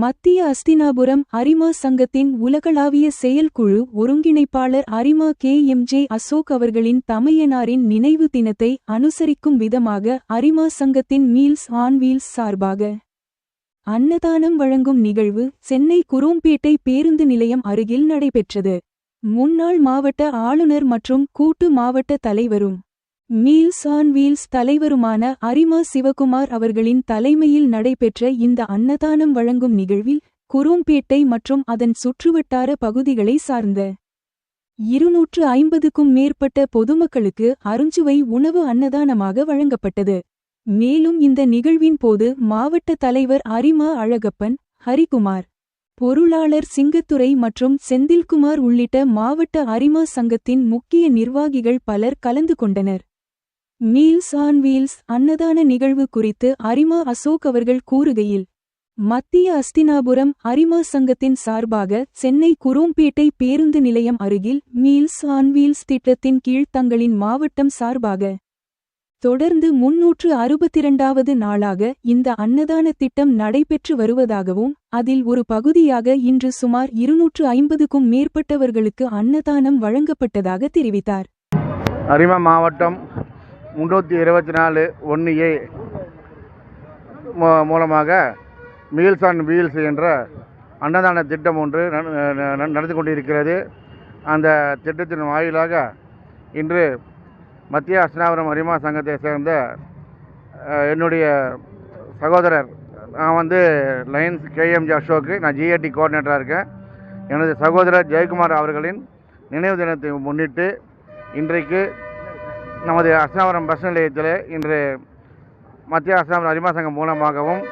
மத்திய அஸ்தினாபுரம் அரிமா சங்கத்தின் உலகளாவிய செயல்குழு ஒருங்கிணைப்பாளர் அரிமா கே எம் ஜே அசோக் அவர்களின் தமையனாரின் நினைவு தினத்தை அனுசரிக்கும் விதமாக அரிமா சங்கத்தின் மீல்ஸ் ஆன் வீல்ஸ் சார்பாக அன்னதானம் வழங்கும் நிகழ்வு சென்னை குரோம்பேட்டை பேருந்து நிலையம் அருகில் நடைபெற்றது. முன்னாள் மாவட்ட ஆளுநர் மற்றும் கூட்டு மாவட்ட தலைவரும் மீல்ஸ் ஆன் வீல்ஸ் தலைவருமான அரிமா சிவகுமார் அவர்களின் தலைமையில் நடைபெற்ற இந்த அன்னதானம் வழங்கும் நிகழ்வில் குரோம்பேட்டை மற்றும் அதன் சுற்றுவட்டார பகுதிகளை சார்ந்த இருநூற்று ஐம்பதுக்கும் மேற்பட்ட பொதுமக்களுக்கு அருஞ்சுவை உணவு அன்னதானமாக வழங்கப்பட்டது. மேலும் இந்த நிகழ்வின் போது மாவட்ட தலைவர் அரிமா அழகப்பன் ஹரிகுமார் பொருளாளர் சிங்கத்துரை மற்றும் செந்தில்குமார் உள்ளிட்ட மாவட்ட அரிமா சங்கத்தின் முக்கிய நிர்வாகிகள் பலர் கலந்து கொண்டனர். மீல்ஸ் ஆன் வீல்ஸ் அன்னதான நிகழ்வு குறித்து அரிமா அசோக் அவர்கள் கூறுகையில் மத்திய அஸ்தினாபுரம் அரிமா சங்கத்தின் சார்பாக சென்னை குரோம்பேட்டை பேருந்து நிலையம் அருகில் மீல்ஸ் ஆன் வீல்ஸ் திட்டத்தின் கீழ் தங்களின் மாவட்டம் சார்பாக தொடர்ந்து முன்னூற்று அறுபத்திரண்டாவது நாளாக இந்த அன்னதான திட்டம் நடைபெற்று வருவதாகவும் அதில் ஒரு பகுதியாக இன்று சுமார் இருநூற்று ஐம்பதுக்கும் மேற்பட்டவர்களுக்கு அன்னதானம் வழங்கப்பட்டதாக தெரிவித்தார். அரிமா மாவட்டம் முந்நூற்றி இருபத்தி நாலு ஒன்று ஏ மூ- மூலமாக மீல்ஸ் ஆன் வீல்ஸ் என்ற அன்னதான திட்டம் ஒன்று நடந்து கொண்டிருக்கிறது. அந்த திட்டத்தின் வாயிலாக இன்று மத்திய அஸ்னாபுரம் அரிமா சங்கத்தை சேர்ந்த என்னுடைய சகோதரர் நான் வந்து லைன்ஸ் கேஎம்ஜி அசோக்கு நான் ஜிஏடி கோஆர்டினேட்டராக இருக்கேன். எனது சகோதரர் ஜெயக்குமார் அவர்களின் நினைவு தினத்தை முன்னிட்டு இன்றைக்கு நமது அஸ்னாபுரம் பஸ் நிலையத்தில் இன்று மத்திய அஸ்னாபுரம் அரிமா சங்கம் மூலமாகவும்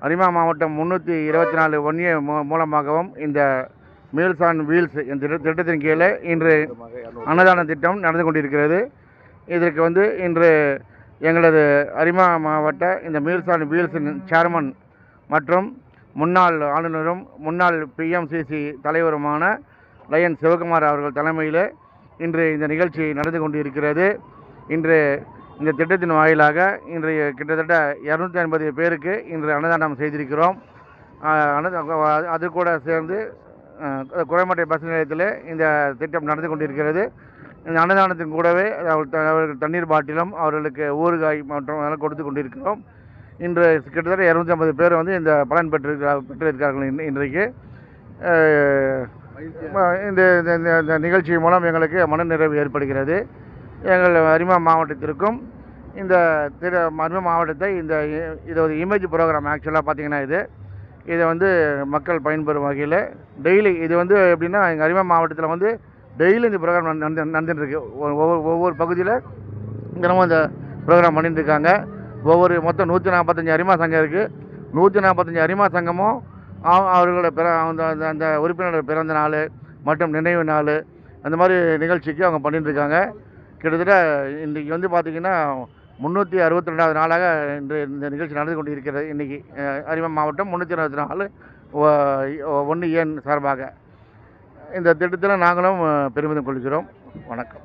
அரிமா மாவட்டம் முந்நூற்றி இருபத்தி நாலு ஒன்றிய மூ- மூலமாகவும் இந்த மீல்ஸ் ஆன் வீல்ஸ் இந்த திட்ட- திட்டத்தின் கீழே இன்று அன்னதான திட்டம் நடந்து கொண்டிருக்கிறது. இதற்கு வந்து இன்று எங்களது அரிமா மாவட்ட இந்த மீல்ஸ் ஆன் வீல்ஸின் சேர்மன் மற்றும் முன்னாள் ஆளுநரும் முன்னாள் பிஎம்சிசி தலைவருமான லயன் சிவகுமார் அவர்கள் தலைமையில் இன்று இந்த நிகழ்ச்சி நடந்து கொண்டிருக்கிறது. இன்று இந்த திட்டத்தின் வாயிலாக இன்றைய கிட்டத்தட்ட இரநூத்தி ஐம்பது பேருக்கு இன்று அன்னதானம் செய்திருக்கிறோம். அது கூட சேர்ந்து குறைமட்டை பஸ் நிலையத்தில் இந்த திட்டம் நடந்து கொண்டிருக்கிறது. இந்த அன்னதானத்தின் கூடவே அவர்கள் த- அவர்கள் தண்ணீர் பாட்டிலும் அவர்களுக்கு ஊறுகாய் மற்றும் அதெல்லாம் கொடுத்து கொண்டிருக்கிறோம். இன்று கிட்டத்தட்ட இரநூத்தி ஐம்பது பேர் வந்து இந்த பலன் பெற்றிருக்கிறார் பெற்றிருக்கிறார்கள் இன்று- இன்றைக்கு. இந்த- இந்த நிகழ்ச்சி மூலம் எங்களுக்கு மனநிறைவு ஏற்படுகிறது. எங்கள் அரிமா மாவட்டத்திற்கும் இந்த திரு அரிமா மாவட்டத்தை இந்த இது ஒரு இமேஜ் ப்ரோக்ராம் ஆக்சுவலாக பார்த்தீங்கன்னா இது. இதை வந்து மக்கள் பயன்பெறும் வகையில் டெய்லி இது வந்து எப்படின்னா எங்கள் அரிமா மாவட்டத்தில் வந்து டெய்லி இந்த ப்ரோக்ராம் நடந்து நடந்துட்டுருக்கு. ஒ- ஒவ்வொரு ஒவ்வொரு பகுதியில் தினமும் இந்த ப்ரோக்ராம் பண்ணிட்டுருக்காங்க. ஒவ்வொரு மொத்தம் நூற்றி நாற்பத்தஞ்சு அரிமா சங்கம் இருக்குது நூற்றி நாற்பத்தஞ்சு அரிமா சங்கமும் அவ- அவர்களோட பிற அந்த அந்த- அந்த உறுப்பினரோட பிறந்த நாள் மற்றும் நினைவு நாள் அந்த மாதிரி நிகழ்ச்சிக்கு அவங்க பண்ணிட்டுருக்காங்க. கிட்டத்தட்ட இன்றைக்கி வந்து பார்த்திங்கன்னா முந்நூற்றி அறுபத்தி ரெண்டாவது நாளாக இன்று இந்த நிகழ்ச்சி நடந்து கொண்டு இருக்கிறது இன்றைக்கி அரிமம் மாவட்டம் முந்நூற்றி அறுபத்தி நாலு ஒன்று ஏன் சார்பாக. இந்த திட்டத்தில் நாங்களும் பெருமிதம் கொள்கிறோம். வணக்கம்.